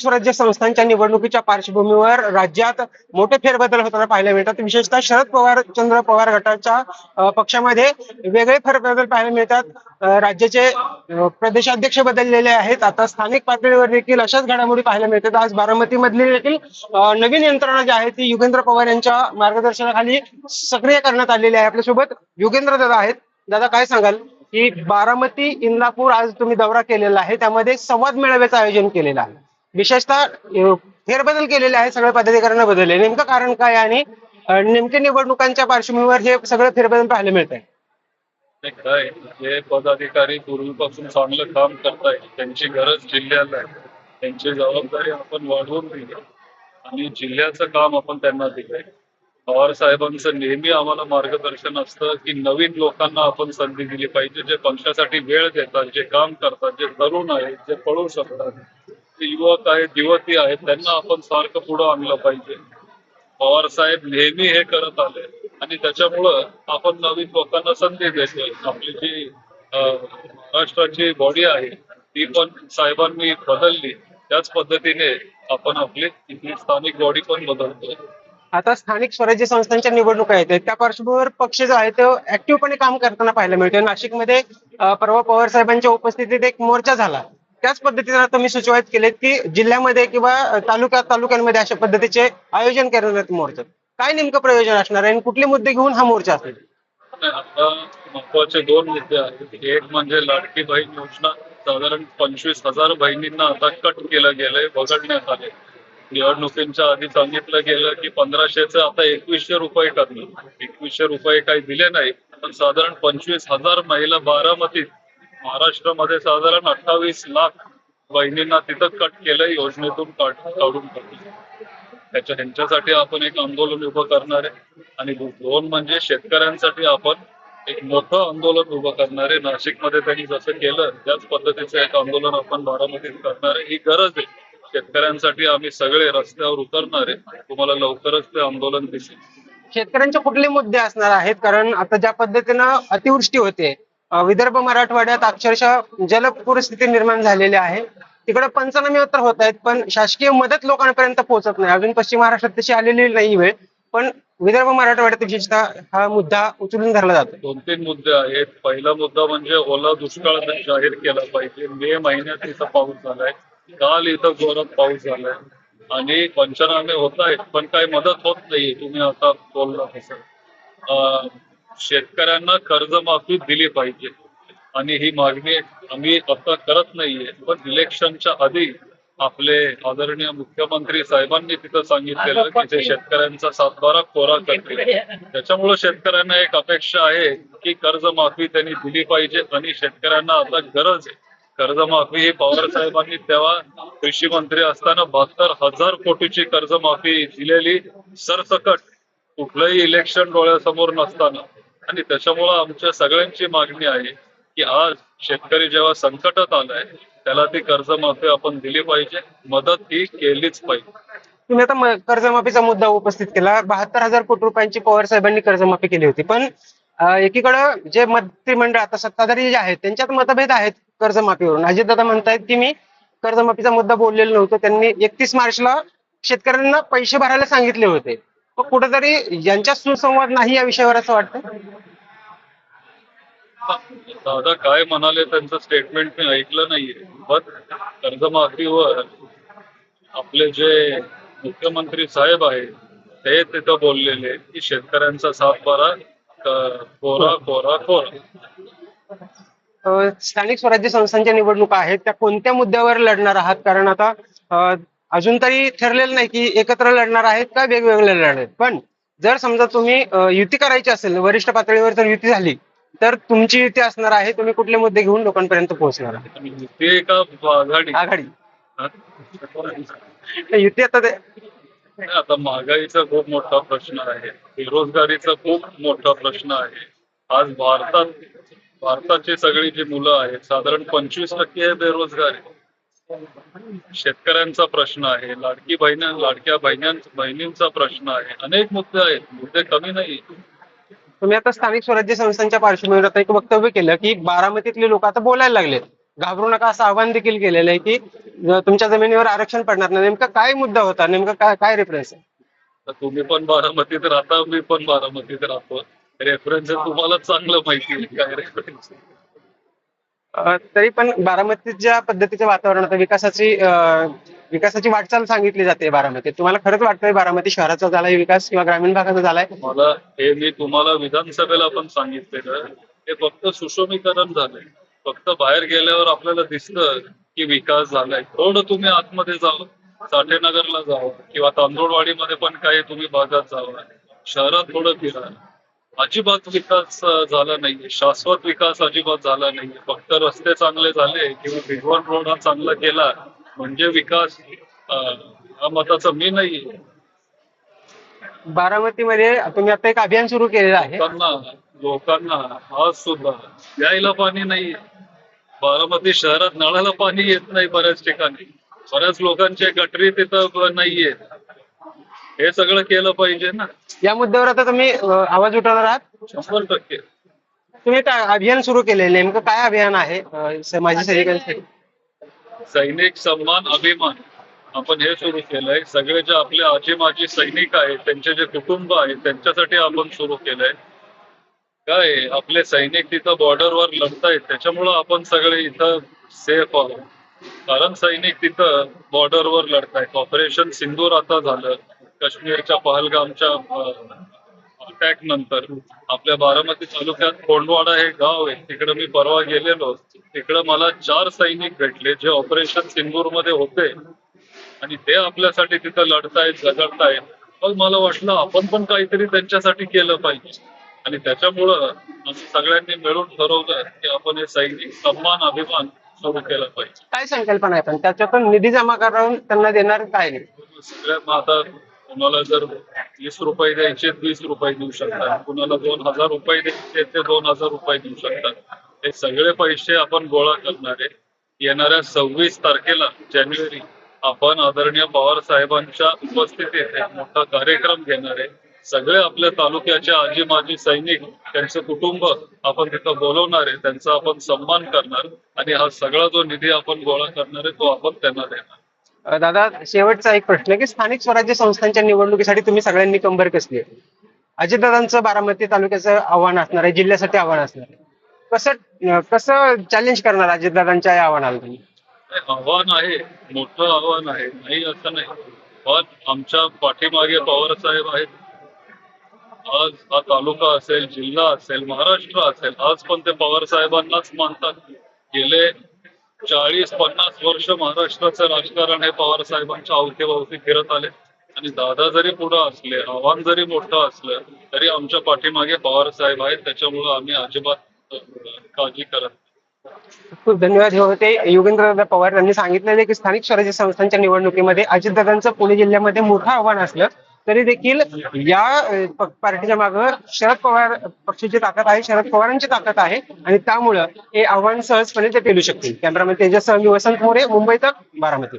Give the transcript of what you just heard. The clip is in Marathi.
स्थानिक स्वराज्य संस्थांच्या निवडणुकीच्या पार्श्वभूमीवर राज्यात मोठे फेरबदल होताना पाहायला मिळतात. विशेषतः शरद पवार चंद्र पवार गटाच्या पक्षामध्ये वेगळे फेरबदल पाहायला मिळतात. राज्याचे प्रदेशाध्यक्ष बदललेले आहेत. आता स्थानिक पातळीवर देखील अशाच घडामोडी पाहायला मिळतात. आज बारामती मधली देखील नवीन यंत्रणा जी आहे ती युगेंद्र पवार यांच्या मार्गदर्शनाखाली सक्रिय करण्यात आलेली आहे. आपल्यासोबत युगेंद्र दादा आहेत. दादा काय सांगाल? की बारामती इंदापूर आज तुम्ही दौरा केलेला आहे. त्यामध्ये संवाद मेळाव्याचं आयोजन केलेलं आहे. विशेषतः फेरबदल केलेले आहे सगळे पदाधिकाऱ्यांना बदलले. नेमकं कारण काय आणि नेमक्या निवडणुकांच्या पार्श्वभूमीवर हे सगळे फेरबदल पाहायला मिळत आहे काय जे पदाधिकारी पूर्वीपासून चांगलं काम करतायत त्यांची गरज जिल्ह्याला आहे. त्यांची जबाबदारी आपण वाढवून दिली आणि जिल्ह्याचं काम आपण त्यांना दिलंय. पवार साहेबांचं नेहमी आम्हाला मार्गदर्शन असतं की नवीन लोकांना आपण संधी दिली पाहिजे. जे पक्षासाठी वेळ देतात जे काम करतात जे तरुण आहेत जे पळू शकतात युवक आहेत युवती आहेत त्यांना आपण सारखं पुढं आणलं पाहिजे. पवार साहेब नेहमी हे करत आले आणि त्याच्यामुळं आपण नवीन लोकांना संधी देतोय. आपली जी महाराष्ट्राची बॉडी आहे ती पण साहेबांनी बदलली. त्याच पद्धतीने आपण आपली इथली स्थानिक बॉडी पण बदलतोय. आता स्थानिक स्वराज्य संस्थांच्या निवडणुका आहेत. त्या पार्श्वभूमीवर पक्ष जो आहे तो ऍक्टिव्हपणे काम करताना पाहायला मिळतोय. नाशिकमध्ये परवा पवार साहेबांच्या उपस्थितीत एक मोर्चा झाला. त्याच पद्धतीने आता मी सुचवायत केलेत की जिल्ह्यामध्ये किंवा तालुका तालुक्यांमध्ये अशा पद्धतीचे आयोजन करण्यात मोर्चा. काय नेमकं प्रयोजन असणार आहे आणि कुठले मुद्दे घेऊन हा मोर्चा असेल? आता महत्त्वाचे दोन मुद्दे आहेत. एक म्हणजे लाडकी बहीण योजना. साधारण पंचवीस हजार बहिणींना आता कट केलं गेलंय वगळण्यात आले निवडणुकींच्या आधी सांगितलं गेलं की पंधराशेच आता एकवीसशे रुपये करणार. एकवीसशे रुपये काही दिले नाही पण साधारण पंचवीस हजार महिला बारामतीत महाराष्ट्रामध्ये साधारण अठ्ठावीस लाख बहिणींना तिथं कट केलंय योजनेतून काढ- काढून त्याच्या ह्यांच्यासाठी आपण एक आंदोलन उभं करणार आहे. आणि दोन म्हणजे शेतकऱ्यांसाठी आपण एक मोठं आंदोलन उभं करणार आहे. नाशिकमध्ये त्यांनी जसं केलं त्याच पद्धतीचं एक आंदोलन आपण बारामतीत करणार आहे. ही गरज आहे. शेतकऱ्यांसाठी आम्ही सगळे रस्त्यावर उतरणार आहे. तुम्हाला लवकरच ते आंदोलन दिसेल. शेतकऱ्यांचे कुठले मुद्दे असणार आहेत? कारण आता ज्या पद्धतीनं अतिवृष्टी होते विदर्भ मराठवाड्यात अक्षरशः जल परिस्थिती निर्माण झालेली आहे. तिकडे पंचनामे तर होत आहेत पण शासकीय मदत लोकांपर्यंत पोहोचत नाही. अजून पश्चिम महाराष्ट्रात तशी आलेली नाही वेळ पण विदर्भ मराठवाड्यात विशेषतः हा मुद्दा उचलून धरला जातो. दोन तीन मुद्दे आहेत. पहिला मुद्दा म्हणजे ओला दुष्काळ जाहीर केला पाहिजे. मे महिन्यात इथं पाऊस झालाय. काल इथं जोरात पाऊस झालाय. आणि पंचनामे होत आहेत पण काही मदत होत नाहीये. तुम्ही आता बोलला तसं. शेतकऱ्यांना कर्जमाफी दिली पाहिजे. आणि ही मागणी आम्ही आता करत नाहीये. पण इलेक्शनच्या आधी आपले आदरणीय मुख्यमंत्री साहेबांनी तिथं सांगितलेलं की ते शेतकऱ्यांचा सातबारा कोरा करतील. त्याच्यामुळे शेतकऱ्यांना एक अपेक्षा आहे की कर्जमाफी त्यांनी दिली पाहिजे आणि शेतकऱ्यांना आता गरज आहे. कर्जमाफी ही पवार साहेबांनी तेव्हा कृषी मंत्री असताना बहात्तर हजार कोटीची कर्जमाफी दिलेली सरसकट कुठलंही इलेक्शन डोळ्यासमोर नसताना. आणि त्याच्यामुळं आमच्या सगळ्यांची मागणी आहे की आज शेतकरी जेव्हा संकटात आलाय त्याला ती कर्जमाफी आपण दिली पाहिजे. मदत ही केलीच पाहिजे. तुम्ही आता कर्जमाफीचा मुद्दा उपस्थित केला. बहात्तर हजार कोटी रुपयांची पवार साहेबांनी कर्जमाफी केली होती. पण एकीकडं जे मंत्रिमंडळ आता सत्ताधारी जे आहेत त्यांच्यात मतभेद आहेत कर्जमाफीवरून. अजितदादा म्हणतायत की मी कर्जमाफीचा मुद्दा बोललेलो नव्हतो. त्यांनी एकतीस मार्चला शेतकऱ्यांना पैसे भरायला सांगितले होते. कुठेतरी यांच्यात सुसंवाद नाही या विषयावर असं वाटतं दादा काय म्हणाले त्यांचं स्टेटमेंट मी ऐकलं नाहीये. पण कर्जमाफीवर आपले जे मुख्यमंत्री साहेब आहेत ते तिथं बोललेले की शेतकऱ्यांचा सातबारा कोरा कोरा कोरा. स्थानिक स्वराज्य संस्थांच्या निवडणुका आहेत त्या कोणत्या मुद्द्यावर लढणार आहात? कारण आता अजून तरी ठरलेलं नाही की एकत्र लढणार आहेत का वेगवेगळे लढणार आहेत. पण जर समजा तुम्ही युती करायची असेल वरिष्ठ पातळीवर जर युती झाली तर तुमची युती असणार आहे तुम्ही कुठले मुद्दे घेऊन लोकांपर्यंत पोहोचणार आहात. आघाडी? युती आता ते आता महागाईचा खूप मोठा प्रश्न आहे. बेरोजगारीचा खूप मोठा प्रश्न आहे. आज भारतात भारताची सगळी जी मुलं आहेत साधारण पंचवीस टक्के बेरोजगार शेतकऱ्यांचा प्रश्न आहे लाडकी बहिण लाडक्या बहिण्यां बहिणींचा प्रश्न आहे. अनेक मुद्दे आहेत मुद्दे कमी नाही. तुम्ही आता स्थानिक स्वराज्य संस्थांच्या पार्श्वभूमीवर आता एक वक्तव्य केलं की बारामतीतले लोक आता बोलायला लागलेत. घाबरू नका असं आवाहन देखील केलेलं आहे की तुमच्या जमिनीवर आरक्षण पडणार नाही. नेमका काय मुद्दा होता? नेमका काय काय रेफरन्स आहे? तुम्ही पण बारामतीत राहता मी पण बारामतीत राहतो. रेफरन्स तुम्हाला चांगलं माहिती आहे काय रेफरन्स तरी पण बारामतीत ज्या पद्धतीचं वातावरण होतं विकासाची विकासाची वाटचाल सांगितली जाते बारामतीत. तुम्हाला खरंच वाटतंय बारामती शहराचा झालाय विकास किंवा ग्रामीण भागाचा झालाय? मला हे मी तुम्हाला विधानसभेला पण सांगितलेलं हे फक्त सुशोभीकरण झालंय. फक्त बाहेर गेल्यावर आपल्याला दिसतं की विकास झालाय. थोडं तुम्ही आतमध्ये जावं. साठेनगरला जावं. किंवा तांदूळवाडीमध्ये पण काही तुम्ही भागात जावं. शहरात थोडं फिरा. अजिबात विकास झाला नाहीये. शाश्वत विकास अजिबात झाला नाहीये. फक्त रस्ते चांगले झाले किंवा भिगवण रोड हा चांगला केला म्हणजे विकास हा मताचा मी नाहीये. बारामतीमध्ये तुम्ही आता एक अभियान सुरू केलेलं आहे. लोकांना लोकांना आज सुद्धा प्यायला पाणी नाही बारामती शहरात नळाला पाणी येत नाही बऱ्याच ठिकाणी. बऱ्याच लोकांचे गटरी तिथं नाहीये. हे सगळं केलं पाहिजे ना. या मुद्द्यावर आता तुम्ही अं, आवाज उठवणार आहात? शंभर टक्के. तुम्ही एक अभियान सुरू केलेलं आहे नेमकं काय अभियान आहे अं, सैनिकांसाठी? सैनिक सन्मान अभिमान. आपण हे सुरू केलंय. सगळे जे आपले आजी माजी सैनिक आहेत त्यांचे जे कुटुंब आहेत त्यांच्यासाठी आपण सुरू केलंय. काय आहे, आपले सैनिक तिथं बॉर्डरवर लढतायत त्याच्यामुळं आपण सगळे इथं सेफ आहोत. कारण सैनिक तिथं बॉर्डरवर लढतायत. ऑपरेशन सिंदूर आता झालं. काश्मीरच्या पहलगामच्या अटॅक नंतर आपल्या बारामती तालुक्यात कोंडवाडा हे गाव आहे. तिकडे मी परवा गेलेलो. तिकडे मला चार सैनिक भेटले जे ऑपरेशन सिंदूरमध्ये होते. आणि ते आपल्यासाठी तिथं लढतायत झगडतायत. मग मला वाटलं आपण पण काहीतरी त्यांच्यासाठी केलं पाहिजे. आणि त्याच्यामुळं आम्ही सगळ्यांनी मिळून ठरवलं की आपण हे सैनिक सन्मान अभिमान सुरू केला पाहिजे. काय संकल्पना आहे पण? त्याच्यातून निधी जमा करून त्यांना देणार काय नाही? सगळ्यात आता कुणाला जर वीस रुपये द्यायचे वीस रुपये देऊ शकतात कुणाला दोन हजार रुपये द्यायचे ते दोन हजार रुपये देऊ शकतात हे सगळे पैसे आपण गोळा करणार आहे. येणाऱ्या सव्वीस तारखेला जानेवारी आपण आदरणीय पवार साहेबांच्या उपस्थितीत एक मोठा कार्यक्रम घेणार आहे. सगळे आपल्या तालुक्याचे आजी माजी सैनिक त्यांचे कुटुंब आपण तिथं बोलवणार आहे. त्यांचा आपण सन्मान करणार आणि हा सगळा जो निधी आपण गोळा करणार आहे तो आपण त्यांना देणार. दादा शेवटचा एक प्रश्न की स्थानिक स्वराज्य संस्थांच्या निवडणुकीसाठी तुम्ही सगळ्यांनी कंबर कसली आहे? अजितदादांचं बारामती तालुक्याचं आव्हान असणार आहे जिल्ह्यासाठी आव्हान असणार आहे. कसं कसं चॅलेंज करणार अजितदादांच्या या आव्हानाला तुम्ही? आव्हान आहे मोठं आव्हान आहे नाही असं नाही. पण आमच्या पाठीमागे पवार साहेब आहेत. आज हा तालुका असेल जिल्हा असेल महाराष्ट्र असेल आज पण ते पवार साहेबांनाच मानतात. गेले चाळीस पन्नास वर्ष महाराष्ट्राचं राजकारण हे पवार साहेबांच्या अवतीभवती फिरत आले. आणि दादा जरी पुढे असले आव्हान जरी मोठं असलं तरी आमच्या पाठीमागे पवार साहेब आहेत. त्याच्यामुळं आम्ही अजिबात काळजी करत खूप धन्यवाद. हे होते योगेंद्र पवार यांनी सांगितलेले की स्थानिक स्वराज्य संस्थांच्या निवडणुकीमध्ये अजितदादांचं पुणे जिल्ह्यामध्ये मोठं आव्हान असलं तरी देखील या पार्टीच्या मागं शरद पवार पक्षाची ताकद आहे शरद पवारांची ताकद आहे आणि त्यामुळं हे आव्हान सहजपणे ते पेलू शकतील. कॅमेरामॅन तेजस वसंत मोरे मुंबईत बारामती.